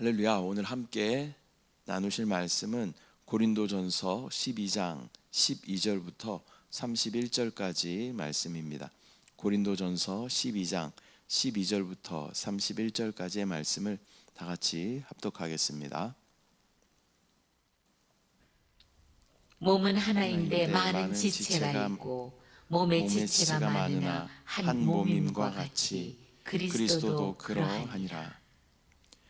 할렐루야. 오늘 함께 나누실 말씀은 고린도전서 12장 12절부터 31절까지 말씀입니다. 고린도전서 12장 12절부터 31절까지의 말씀을 다 같이 합독하겠습니다. 몸은 하나인데 많은 지체가 있고 몸의 지체가 많으나 한 몸임과 같이 그리스도도 그러하니라.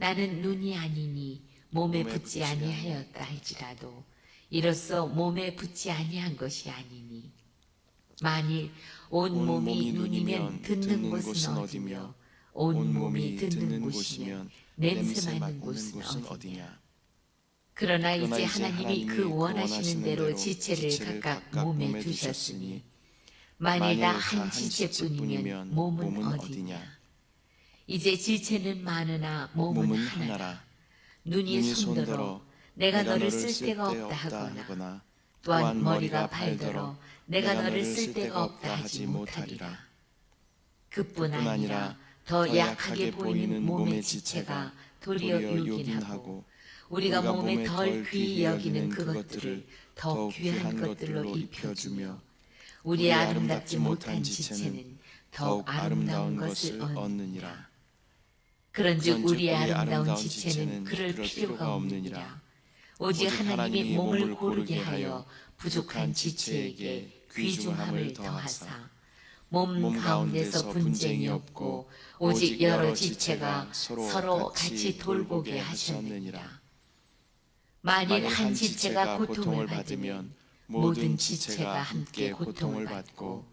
나는 눈이 아니니 몸에 붙지 아니하였다 할지라도 이로써 몸에 붙지 아니한 것이 아니니. 만일 온온 몸이 눈이면 듣는 곳은 어디며 온 몸이 듣는 곳이면 냄새 맡는 곳은 어디냐? 그러나 이제 이제 하나님이 그 원하시는 대로 지체를 각각 몸에 두셨으니 만일 다 한 지체뿐이면 몸은 어디냐 이제 지체는 많으나 몸은 몸은 하나라. 하나라. 눈이 눈이 손들어 내가 너를 쓸 데가 없다 하거나 또한 머리가 발들어 내가 너를 쓸 데가 없다 하지 못하리라. 그뿐 아니라 더 약하게 보이는 몸의 지체가 도리어 요긴하고 우리가 몸에 덜 귀히 여기는 그것들을 더 귀한 것들로 입혀주며 우리의 아름답지 못한 지체는 더욱 아름다운 것을 얻느니라. 그런즉 우리의 아름다운 지체는 그럴 필요가 없느니라. 오직 하나님이 몸을 고르게 하여 부족한 지체에게 귀중함을 더하사. 몸 가운데서 분쟁이 없고 오직 여러 지체가 서로 같이 돌보게 하셨느니라. 만일 한 지체가 고통을 받으면 모든 지체가 함께 고통을 받고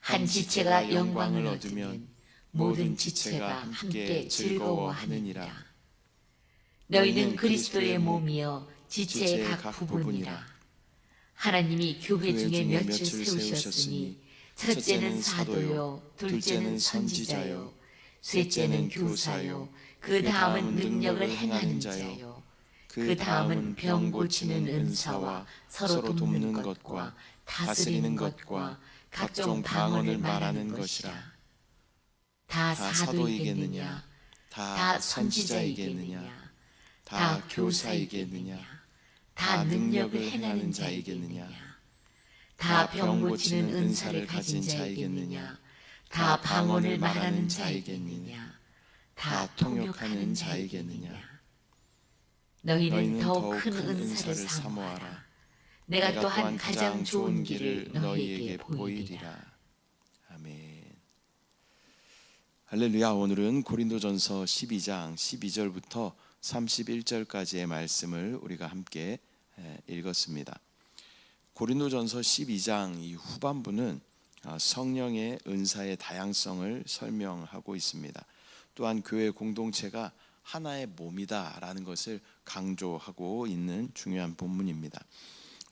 한 지체가 영광을 얻으면 모든 지체가 함께 즐거워하느니라. 너희는 그리스도의 몸이여 지체의 각 부분이라. 하나님이 교회 중에 몇을 세우셨으니 첫째는 사도요 둘째는 선지자요 셋째는 교사요 그 다음은 능력을 행하는 자요 그 다음은 병 고치는 은사와 서로 돕는 것과 다스리는 것과 각종 방언을 말하는 것이라 다다 사도이겠느냐? 다다 선지자이겠느냐? 다다 교사이겠느냐? 다 능력을 행하는 자이겠느냐? 다 병 고치는 은사를 가진 자이겠느냐? 다 방언을 말하는 자이겠느냐? 다 통역하는 자이겠느냐? 너희는 더큰 은사를 사모하라. 내가 또한 가장 좋은 길을 너희에게 보이리라 아멘. 할렐루야. 오늘은 고린도전서 12장 12절부터 31절까지의 말씀을 우리가 함께 에, 읽었습니다. 고린도전서 12장 이 후반부는 아, 성령의 은사의 다양성을 설명하고 있습니다. 또한 교회 공동체가 하나의 몸이다라는 것을 강조하고 있는 중요한 본문입니다.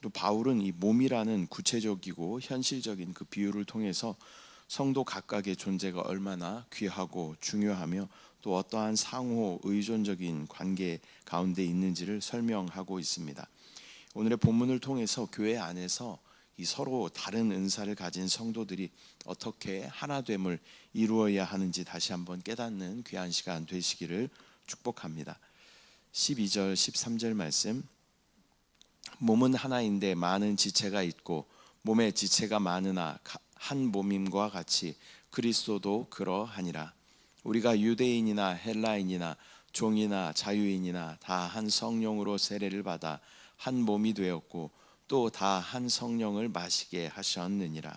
또 바울은 이 몸이라는 구체적이고 현실적인 그 비유를 통해서 성도 각각의 존재가 얼마나 귀하고 중요하며 또 어떠한 상호 의존적인 관계 가운데 있는지를 설명하고 있습니다. 오늘의 본문을 통해서 교회 안에서 이 서로 다른 은사를 가진 성도들이 어떻게 하나됨을 이루어야 하는지 다시 한번 깨닫는 귀한 시간 되시기를 축복합니다. 12절 13절 말씀 몸은 하나인데 많은 지체가 있고 몸에 지체가 많으나 가- 한 몸임과 같이 그리스도도 그러하니라 우리가 유대인이나 헬라인이나 종이나 자유인이나 다 한 성령으로 세례를 받아 한 몸이 되었고 또 다 한 성령을 마시게 하셨느니라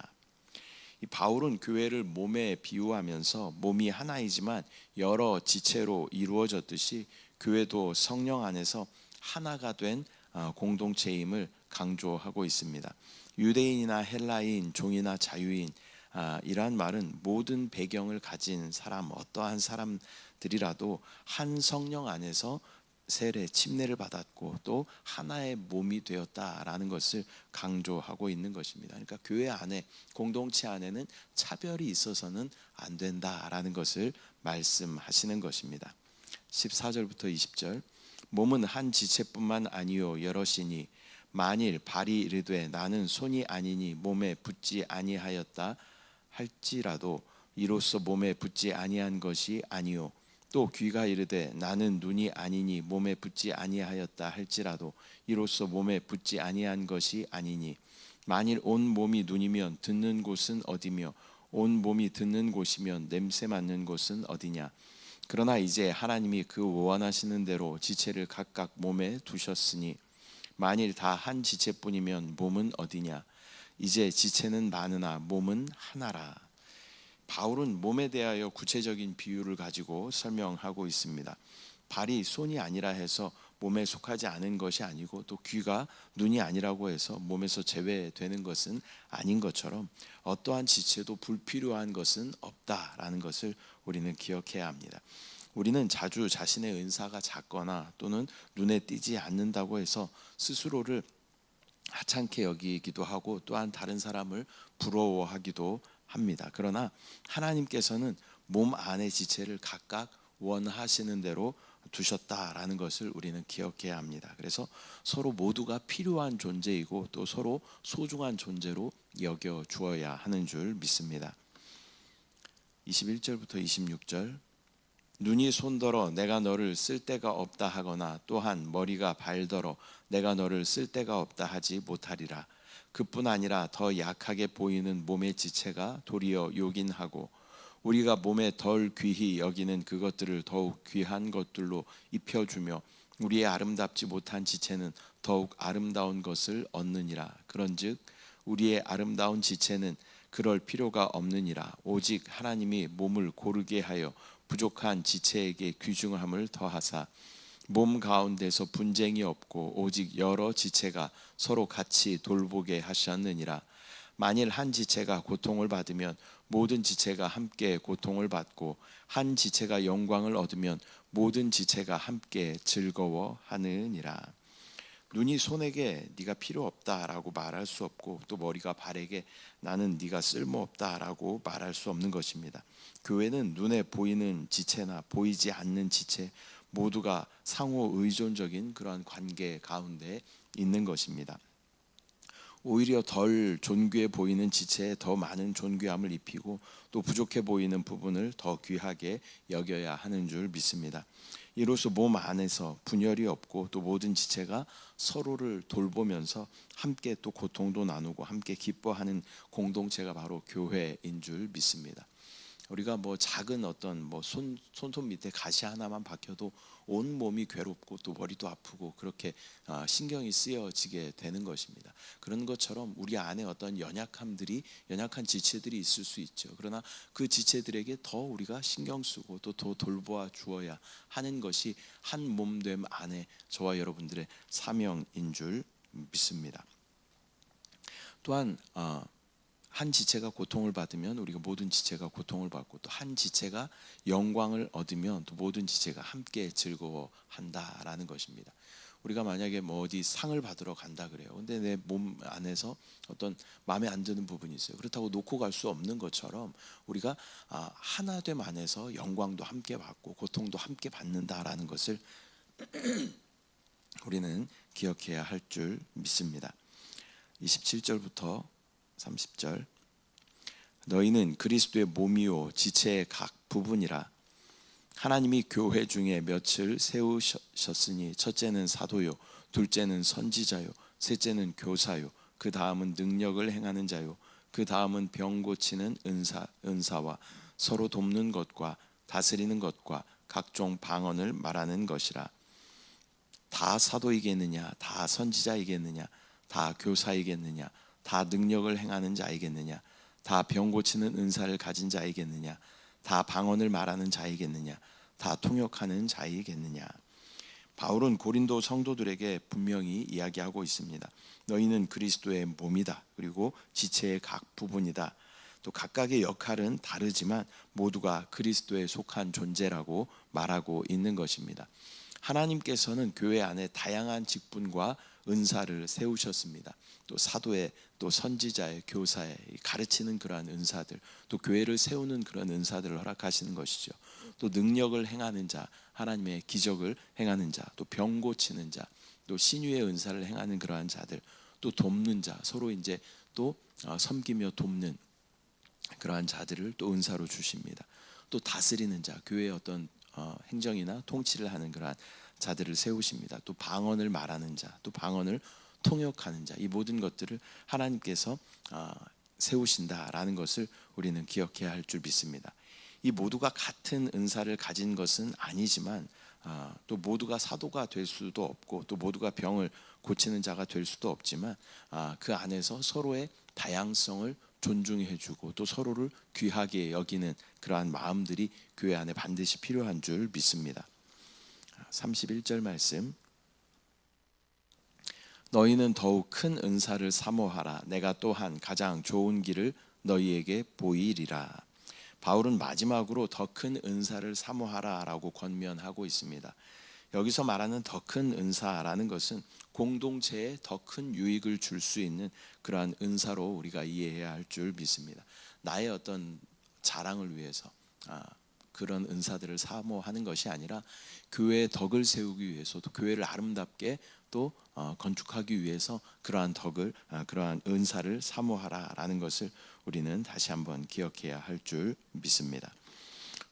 이 바울은 교회를 몸에 비유하면서 몸이 하나이지만 여러 지체로 이루어졌듯이 교회도 성령 안에서 하나가 된 어, 공동체임을 강조하고 있습니다. 유대인이나 헬라인, 종이나 자유인 아, 이러한 말은 모든 배경을 가진 사람, 어떠한 사람들이라도 한 성령 안에서 세례 침례를 받았고 또 하나의 몸이 되었다라는 것을 강조하고 있는 것입니다. 그러니까 교회 안에 공동체 안에는 차별이 있어서는 안 된다라는 것을 말씀하시는 것입니다. 14절부터 20절 몸은 한 지체뿐만 아니요 여럿이니 만일 발이 이르되 나는 손이 아니니 몸에 붙지 아니하였다 할지라도 이로써 몸에 붙지 아니한 것이 아니요. 또 귀가 이르되 나는 눈이 아니니 몸에 붙지 아니하였다 할지라도 이로써 몸에 붙지 아니한 것이 아니니. 만일 온 몸이 눈이면 듣는 곳은 어디며 온 몸이 듣는 곳이면 냄새 맡는 곳은 어디냐? 그러나 이제 하나님이 그 원하시는 대로 지체를 각각 몸에 두셨으니 만일 다 한 지체뿐이면 몸은 어디냐 이제 지체는 많으나 몸은 하나라 바울은 몸에 대하여 구체적인 비유를 가지고 설명하고 있습니다. 발이 손이 아니라 해서 몸에 속하지 않은 것이 아니고 또 귀가 눈이 아니라고 해서 몸에서 제외되는 것은 아닌 것처럼 어떠한 지체도 불필요한 것은 없다라는 것을 우리는 기억해야 합니다. 우리는 자주 자신의 은사가 작거나 또는 눈에 띄지 않는다고 해서 스스로를 하찮게 여기기도 하고 또한 다른 사람을 부러워하기도 합니다. 그러나 하나님께서는 몸 안의 지체를 각각 원하시는 대로 두셨다라는 것을 우리는 기억해야 합니다. 그래서 서로 모두가 필요한 존재이고 또 서로 소중한 존재로 여겨 주어야 하는 줄 믿습니다. 21절부터 26절 눈이 손더러 내가 너를 쓸 데가 없다 하거나 또한 머리가 발더러 내가 너를 쓸 데가 없다 하지 못하리라. 그뿐 아니라 더 약하게 보이는 몸의 지체가 도리어 요긴하고 우리가 몸에 덜 귀히 여기는 그것들을 더욱 귀한 것들로 입혀주며 우리의 아름답지 못한 지체는 더욱 아름다운 것을 얻느니라. 그런즉 우리의 아름다운 지체는 그럴 필요가 없느니라. 오직 하나님이 몸을 고르게 하여 부족한 지체에게 귀중함을 더하사 몸 가운데서 분쟁이 없고 오직 여러 지체가 서로 같이 돌보게 하셨느니라. 만일 한 지체가 고통을 받으면 모든 지체가 함께 고통을 받고 한 지체가 영광을 얻으면 모든 지체가 함께 즐거워하느니라. 눈이 손에게 네가 필요 없다라고 말할 수 없고 또 머리가 발에게 나는 네가 쓸모 없다라고 말할 수 없는 것입니다. 교회는 눈에 보이는 지체나 보이지 않는 지체 모두가 상호 의존적인 그러한 관계 가운데 있는 것입니다. 오히려 덜 존귀해 보이는 지체에 더 많은 존귀함을 입히고 또 부족해 보이는 부분을 더 귀하게 여겨야 하는 줄 믿습니다. 이로써 몸 안에서 분열이 없고 또 모든 지체가 서로를 돌보면서 함께 또 고통도 나누고 함께 기뻐하는 공동체가 바로 교회인 줄 믿습니다. 우리가 뭐 작은 어떤 뭐 손 손톱 밑에 가시 하나만 박혀도 온 몸이 괴롭고 또 머리도 아프고 그렇게 아, 신경이 쓰여지게 되는 것입니다. 그런 것처럼 우리 안에 어떤 연약함들이 연약한 지체들이 있을 수 있죠. 그러나 그 지체들에게 더 우리가 신경 쓰고 또 더 돌보아 주어야 하는 것이 한 몸됨 안에 저와 여러분들의 사명인 줄 믿습니다. 또한 어, 한 지체가 고통을 받으면 우리가 모든 지체가 고통을 받고 또 한 지체가 영광을 얻으면 또 모든 지체가 함께 즐거워한다라는 것입니다. 우리가 만약에 뭐 어디 상을 받으러 간다 그래요. 근데 내 몸 안에서 어떤 마음에 안 드는 부분이 있어요. 그렇다고 놓고 갈 수 없는 것처럼 우리가 아, 하나됨 안에서 영광도 함께 받고 고통도 함께 받는다라는 것을 우리는 기억해야 할 줄 믿습니다. 27절부터 30절. 너희는 그리스도의 몸이요 지체의 각 부분이라. 하나님이 교회 중에 몇을 세우셨으니 첫째는 사도요 둘째는 선지자요 셋째는 교사요 그 다음은 능력을 행하는 자요 그 다음은 병 고치는 은사 은사와 서로 돕는 것과 다스리는 것과 각종 방언을 말하는 것이라. 다 사도이겠느냐 다 선지자이겠느냐 다 교사이겠느냐 다 능력을 행하는 자이겠느냐 다 병 고치는 은사를 가진 자이겠느냐 다 방언을 말하는 자이겠느냐 다 통역하는 자이겠느냐 바울은 고린도 성도들에게 분명히 이야기하고 있습니다. 너희는 그리스도의 몸이다. 그리고 지체의 각 부분이다. 또 각각의 역할은 다르지만 모두가 그리스도에 속한 존재라고 말하고 있는 것입니다. 하나님께서는 교회 안에 다양한 직분과 은사를 세우셨습니다. 또 사도의 또 선지자의 교사의 이 가르치는 그러한 은사들 또 교회를 세우는 그런 은사들을 허락하시는 것이죠. 또 능력을 행하는 자 하나님의 기적을 행하는 자 또 병 고치는 자 또 신유의 은사를 행하는 그러한 자들 또 돕는 자 서로 이제 또 어, 섬기며 돕는 그러한 자들을 또 은사로 주십니다. 또 다스리는 자, 교회의 어떤 어, 행정이나 통치를 하는 그러한 자들을 세우십니다. 또 방언을 말하는 자, 또 방언을 통역하는 자, 이 모든 것들을 하나님께서 어, 세우신다라는 것을 우리는 기억해야 할 줄 믿습니다. 이 모두가 같은 은사를 가진 것은 아니지만 아, 또 모두가 사도가 될 수도 없고 또 모두가 병을 고치는 자가 될 수도 없지만 아, 그 안에서 서로의 다양성을 존중해주고 또 서로를 귀하게 여기는 그러한 마음들이 교회 안에 반드시 필요한 줄 믿습니다. 31절 말씀 너희는 더욱 큰 은사를 사모하라 내가 또한 가장 좋은 길을 너희에게 보이리라 바울은 마지막으로 더 큰 은사를 사모하라라고 권면하고 있습니다. 여기서 말하는 더 큰 은사라는 것은 공동체에 더 큰 유익을 줄 수 있는 그러한 은사로 우리가 이해해야 할 줄 믿습니다. 나의 어떤 자랑을 위해서 아, 그런 은사들을 사모하는 것이 아니라 교회의 덕을 세우기 위해서 또 교회를 아름답게 또 어, 건축하기 위해서 그러한 덕을 아, 그러한 은사를 사모하라라는 것을 우리는 다시 한번 기억해야 할 줄 믿습니다.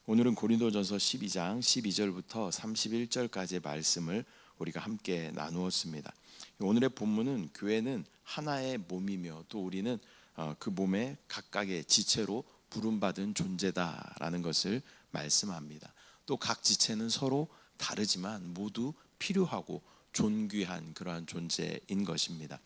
오늘은 고린도전서 12장 12절부터 31절까지의 말씀을 우리가 함께 나누었습니다. 오늘의 본문은 교회는 하나의 몸이며 또 우리는 어, 그 몸의 각각의 지체로 부름받은 존재다라는 것을 말씀합니다. 또 각 지체는 서로 다르지만 모두 필요하고 존귀한 그러한 존재인 것입니다.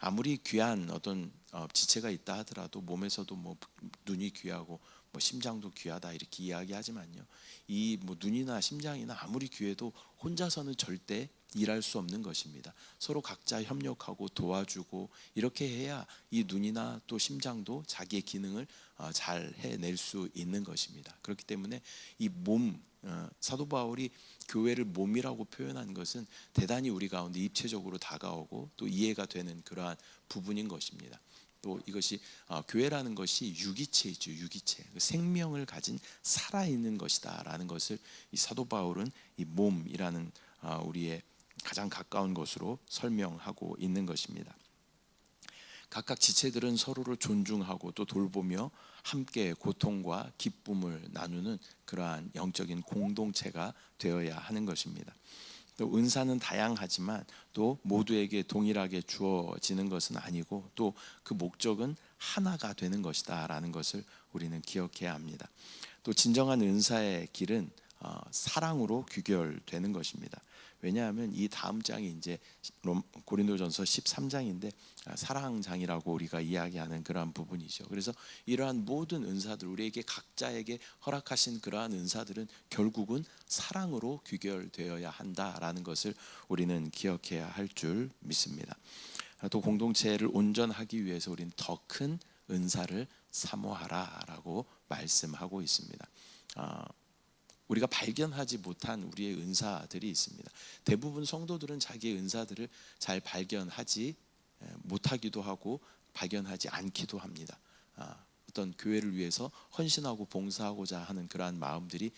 아무리 귀한 어떤 어, 지체가 있다 하더라도 몸에서도 뭐 눈이 귀하고 뭐 심장도 귀하다 이렇게 이야기하지만요. 이 뭐 눈이나 심장이나 아무리 귀해도 혼자서는 절대 일할 수 없는 것입니다. 서로 각자 협력하고 도와주고 이렇게 해야 이 눈이나 또 심장도 자기의 기능을 어, 잘 해낼 수 있는 것입니다. 그렇기 때문에 이 몸 사도 바울이 교회를 몸이라고 표현한 것은 대단히 우리 가운데 입체적으로 다가오고 또 이해가 되는 그러한 부분인 것입니다. 또 이것이 어, 교회라는 것이 유기체이죠, 유기체. 그 생명을 가진 살아있는 것이다라는 것을 이 사도 바울은 이 몸이라는 어, 우리의 가장 가까운 것으로 설명하고 있는 것입니다. 각각 지체들은 서로를 존중하고 또 돌보며 함께 고통과 기쁨을 나누는 그러한 영적인 공동체가 되어야 하는 것입니다. 또 은사는 다양하지만 또 모두에게 동일하게 주어지는 것은 아니고 또 그 목적은 하나가 되는 것이다라는 것을 우리는 기억해야 합니다. 또 진정한 은사의 길은 어, 사랑으로 귀결되는 것입니다. 왜냐하면 이 다음 장이 이제 고린도전서 13장인데 아, 사랑장이라고 우리가 이야기하는 그러한 부분이죠. 그래서 이러한 모든 은사들 우리에게 각자에게 허락하신 그러한 은사들은 결국은 사랑으로 귀결되어야 한다라는 것을 우리는 기억해야 할 줄 믿습니다. 아, 또 공동체를 온전하기 위해서 우리는 더 큰 은사를 사모하라라고 말씀하고 있습니다. 아, 우리가 발견하지 못한 우리의 은사들이 있습니다. 대부분 성도들은 자기의 은사들을 잘 발견하지 못하기도 하고 발견하지 않기도 합니다. 아, 어떤 교회를 위해서 헌신하고 봉사하고자 하는 그러한 마음들이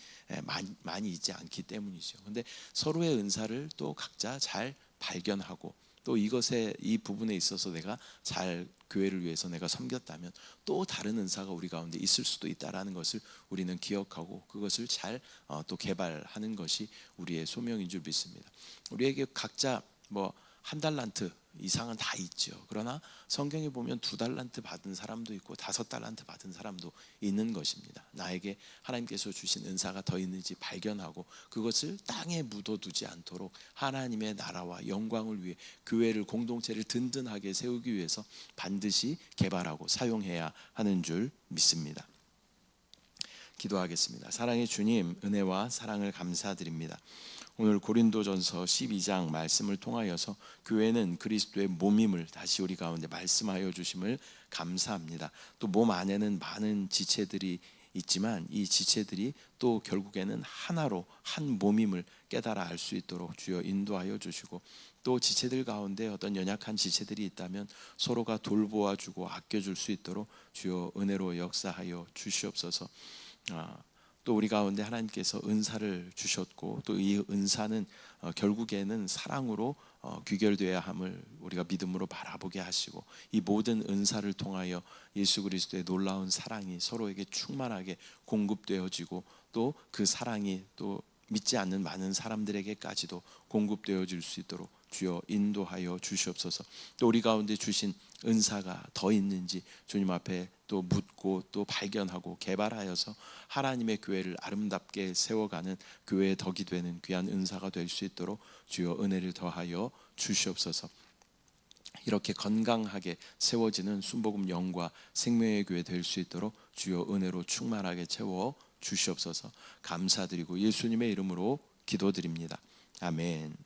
많이 있지 않기 때문이죠. 근데 서로의 은사를 또 각자 잘 발견하고 또 이것에 이 부분에 있어서 내가 잘 교회를 위해서 내가 섬겼다면 또 다른 은사가 우리 가운데 있을 수도 있다라는 것을 우리는 기억하고 그것을 잘또 어, 개발하는 것이 우리의 소명인 줄 믿습니다. 우리에게 각자 뭐 한 달란트 이상은 다 있죠. 그러나 성경에 보면 두 달란트 받은 사람도 있고 다섯 달란트 받은 사람도 있는 것입니다. 나에게 하나님께서 주신 은사가 더 있는지 발견하고 그것을 땅에 묻어두지 않도록 하나님의 나라와 영광을 위해 교회를 공동체를 든든하게 세우기 위해서 반드시 개발하고 사용해야 하는 줄 믿습니다. 기도하겠습니다. 사랑의 주님, 은혜와 사랑을 감사드립니다. 오늘 고린도전서 12장 말씀을 통하여서 교회는 그리스도의 몸임을 다시 우리 가운데 말씀하여 주심을 감사합니다. 또 몸 안에는 많은 지체들이 있지만 이 지체들이 또 결국에는 하나로 한 몸임을 깨달아 알 수 있도록 주여 인도하여 주시고 또 지체들 가운데 어떤 연약한 지체들이 있다면 서로가 돌보아 주고 아껴 줄 수 있도록 주여 은혜로 역사하여 주시옵소서. 아, 또 우리 가운데 하나님께서 은사를 주셨고 또 이 은사는 어, 결국에는 사랑으로 어, 귀결되어야 함을 우리가 믿음으로 바라보게 하시고 이 모든 은사를 통하여 예수 그리스도의 놀라운 사랑이 서로에게 충만하게 공급되어지고 또 그 사랑이 또 믿지 않는 많은 사람들에게까지도 공급되어질 수 있도록 주여 인도하여 주시옵소서. 또 우리 가운데 주신 은사가 더 있는지 주님 앞에 또 묻고 또 발견하고 개발하여서 하나님의 교회를 아름답게 세워가는 교회의 덕이 되는 귀한 은사가 될 수 있도록 주여 은혜를 더하여 주시옵소서. 이렇게 건강하게 세워지는 순복음 영과 생명의 교회 될 수 있도록 주여 은혜로 충만하게 채워 주시옵소서. 감사드리고 예수님의 이름으로 기도드립니다. 아멘.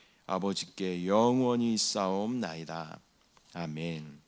아버지께 영원히 싸움나이다 아멘.